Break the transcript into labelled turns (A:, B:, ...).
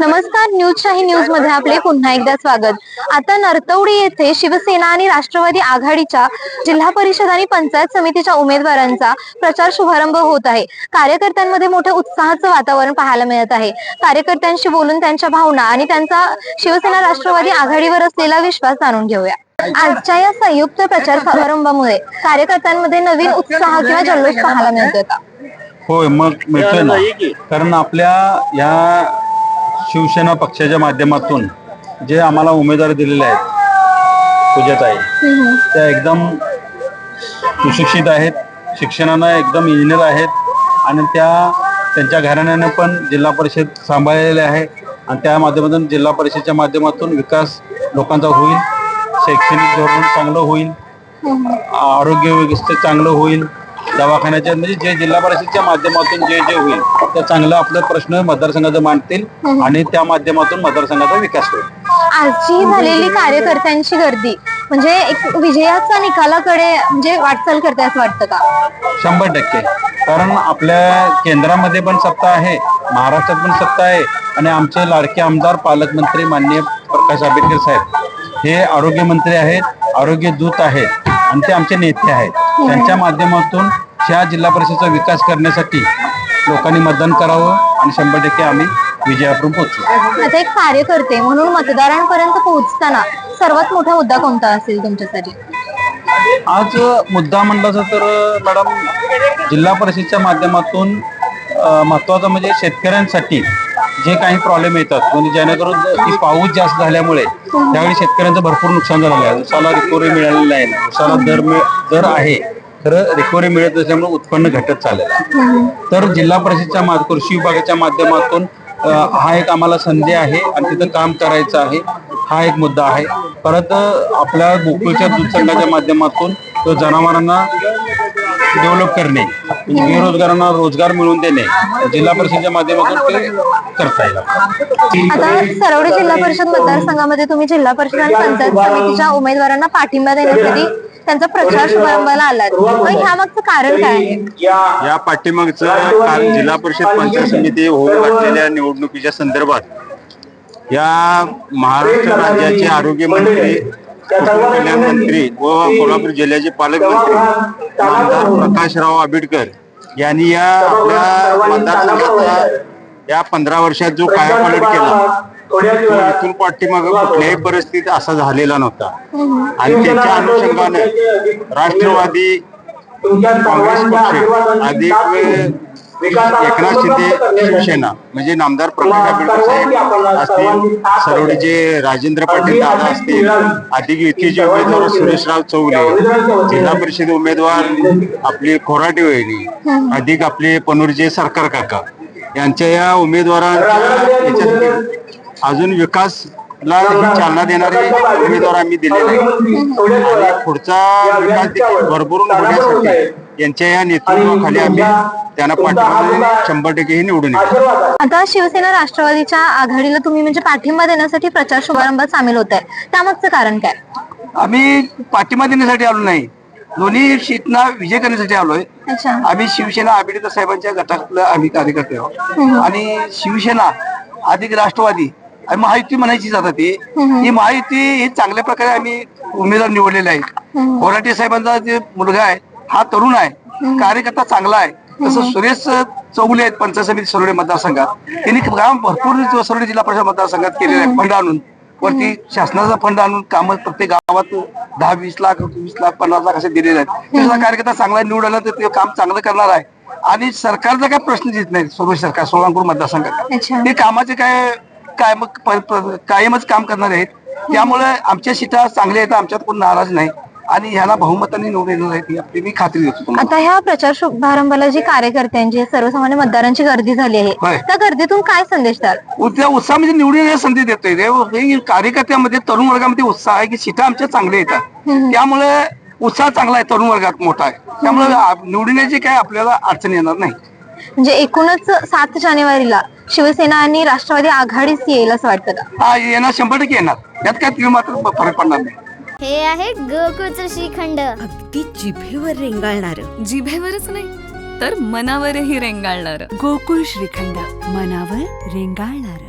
A: नमस्कार न्यूज शाही न्यूजमध्ये आपले पुन्हा एकदा स्वागत. आता नरतवडी येथे शिवसेना आणि राष्ट्रवादी आघाडीच्या जिल्हा परिषद आणि पंचायत समितीच्या उमेदवारांचा प्रचार शुभारंभ होत आहे. कार्यकर्त्यांमध्ये मोठ्या उत्साहाचं वातावरण पाहायला मिळत आहे. कार्यकर्त्यांशी बोलून त्यांच्या भावना आणि त्यांचा शिवसेना राष्ट्रवादी आघाडीवर असलेला विश्वास जाणून घेऊया. आजच्या या संयुक्त प्रचार समारंभामुळे कार्यकर्त्यांमध्ये नवीन उत्साह किंवा जल्लोष पाहायला मिळतोय का?
B: होय मग मिळतोय ना. कारण आपल्या या शिवसेना पक्षाच्या माध्यमातून जे आम्हाला उमेदवार दिलेले आहेत पूजाताई त्या एकदम सुशिक्षित आहेत शिक्षणानं एकदम इंजिनियर आहेत आणि त्या त्यांच्या घराण्यानं पण जिल्हा परिषद सांभाळलेले आहे आणि त्या माध्यमातून जिल्हा परिषदच्या माध्यमातून विकास लोकांचा होईल शैक्षणिक धोरण चांगलं होईल आरोग्य व्यवस्थित चांगलं होईल. दवाखान्याच्या म्हणजे जे जिल्हा परिषदच्या माध्यमातून जे जे होईल ते चांगलं आपलं प्रश्न मतदारसंघाचं मांडतील आणि त्या माध्यमातून मतदारसंघाचा विकास होईल.
A: आजची झालेली कार्यकर्त्यांची गर्दी म्हणजे एक विजयाच्या निकालाकडे म्हणजे वाटचाल करते असं वाटतं का?
B: शंभर टक्के. कारण आपल्या केंद्रामध्ये पण सत्ता आहे महाराष्ट्रात पण सत्ता आहे आणि आमचे लाडके आमदार पालकमंत्री माननीय प्रकाश आंबेडकर साहेब हे आरोग्य मंत्री आहेत आरोग्य दूत आहेत आणि ते आमचे नेते आहेत. त्यांच्या माध्यमातून ह्या जिल्हा परिषदेचा विकास करण्यासाठी लोकांनी मतदान करावं आणि शंभर टक्के आम्ही विजयापर्यंत पोहोचू.
A: आता एक कार्यकर्ते म्हणून मतदारांपर्यंत पोहोचताना सर्वात मोठा मुद्दा कोणता असेल तुमच्यासाठी?
B: आज मुद्दा म्हणला तर मॅडम जिल्हा परिषदच्या माध्यमातून महत्वाचं म्हणजे शेतकऱ्यांसाठी जे काही प्रॉब्लेम येतात म्हणजे जेणेकरून की पाऊस जास्त झाल्यामुळे त्यावेळी शेतकऱ्यांचं भरपूर नुकसान झालेलं आहे. उसाला रिकव्हरी मिळालेला आहे. उसाला दर मिळ दर आहे. खरं रिकव्हरी मिळत असल्यामुळे उत्पन्न घटत चाललेलं आहे. तर जिल्हा परिषदच्या मा- कृषी विभागाच्या माध्यमातून हा एक आम्हाला संधी आहे आणि तिथं काम करायचं आहे. हा एक मुद्दा आहे. परत आपल्या गोकुळच्या दूध संघाच्या माध्यमातून तो जनावरांना डेव्हलप करणे म्हणजे बेरोजगारांना रोजगार मिळवून देणे जिल्हा परिषदेच्या माध्यमातून ते करता येईल
A: आता जिल्हा परिषद मतदारसंघामध्ये तुम्ही जिल्हा परिषद आणि पंचायत समितीच्या उमेदवारांना पाठिंबा देण्यासाठी त्यांचा प्रचार शुभारंभाला आलात. मग ह्या मागचं कारण काय? आहे
B: या पाठीमागचं कारण जिल्हा परिषद पंचायत समिती होऊ घातलेल्या निवडणुकीच्या संदर्भात या महाराष्ट्र राज्याचे आरोग्य मंत्री मंत्री व कोल्हापूर जिल्ह्याचे पालकमंत्री आमदार प्रकाशराव आंबेडकर यांनी या आपल्या मतदारसंघाचा या पंधरा वर्षात जो कायापालट केला. इथून पाठीमाग कुठल्याही परिस्थितीत असा झालेला नव्हता. आणि त्याच्या अनुषंगाने राष्ट्रवादी काँग्रेस पक्ष अधिक एकनाथ शिंदे शिवसेना म्हणजे नामदार प्रकाश आंबेडकर साहेब असतील सरोडीचे राजेंद्र पाटील दादा असतील अधिक युतीचे उमेदवार सुरेशराव चौले जिल्हा परिषद उमेदवार आपले खोराटे वहिनी अधिक आपले पनूरचे सरकार काका यांच्या या उमेदवारांच्या अजून विकास. ला चालना देणारे उमेदवार आम्ही दिलेले आहेत. आणि पुढचा विकास देखील भरभरून होण्यासाठी यांच्या या नेतृत्वाखाली आम्ही त्यांना पाठिंबा शंभर टक्के हे निवडून
A: आता शिवसेना राष्ट्रवादीच्या आघाडीला तुम्ही म्हणजे पाठिंबा देण्यासाठी प्रचार शुभारंभात सामील होत आहे त्यामागचं कारण काय?
C: आम्ही पाठिंबा देण्यासाठी आलो नाही. दोन्ही सीटना विजय करण्यासाठी आलोय.
A: अच्छा.
C: आम्ही शिवसेना आंबेडकर साहेबांच्या गटातलं आम्ही कार्यकर्ते आहोत. आणि शिवसेना अधिक राष्ट्रवादी महायुती म्हणायची जातात ती. ही महायुती ही चांगल्या प्रकारे आम्ही उमेदवार निवडलेले आहेत. कोराटे साहेबांचा जे मुलगा आहे हा तरुण आहे. कार्यकर्ता चांगला आहे. तसं सुरेश चौगुले आहेत पंचायत समिती सरोडे मतदारसंघात. त्यांनी काम भरपूर सरोडे जिल्हा परिषद मतदारसंघात केलेले आहे फंड आणून. वरती शासनाचा फंड आणून काम प्रत्येक गावात दहा वीस लाख वीस लाख पन्नास लाख असे दिलेले आहेत. त्याचा कार्यकर्ता चांगला निवडून आला तर ते काम चांगलं करणार आहे. आणि सरकारचा काय प्रश्न येत नाही सोबत सरकार सोलापूर मतदारसंघात. ते कामाचे काय कायम कायमच काम करणार आहेत. त्यामुळे आमच्या सीटा चांगल्या आहेत आमच्यात कोण नाराज नाही. आणि ह्याला बहुमताने निवडून येणार आहेत ही आपली मी खात्री देतो
A: आता ह्या प्रचार शुभारंभाला जी कार्यकर्त्यांची सर्वसामान्य मतदारांची गर्दी झाली आहे. त्या गर्दीतून काय संदेश द्याल?
C: त्या उत्साहामध्ये निवडून येण्याची संधी देतोय. कार्यकर्त्यामध्ये तरुण वर्गामध्ये उत्साह आहे की सीटा आमच्या चांगल्या येतात त्यामुळे उत्साह चांगला आहे तरुण वर्गात मोठा आहे. त्यामुळे निवडून यायची काय आपल्याला अडचण येणार नाही.
A: म्हणजे एकूणच सात जानेवारीला शिवसेना आणि राष्ट्रवादी आघाडीच येईल असं वाटतं का?
C: हा येणार. शंभर टक्के येणार. यात काय तुम्ही मात्र फरक पडणार नाही.
D: हे आहे गोकुळचं श्रीखंड.
E: अगदी जिभेवर रेंगाळणार.
F: जिभेवरच नाही तर मनावरही रेंगाळणार.
E: गोकुळ श्रीखंड. मनावर रेंगाळणार.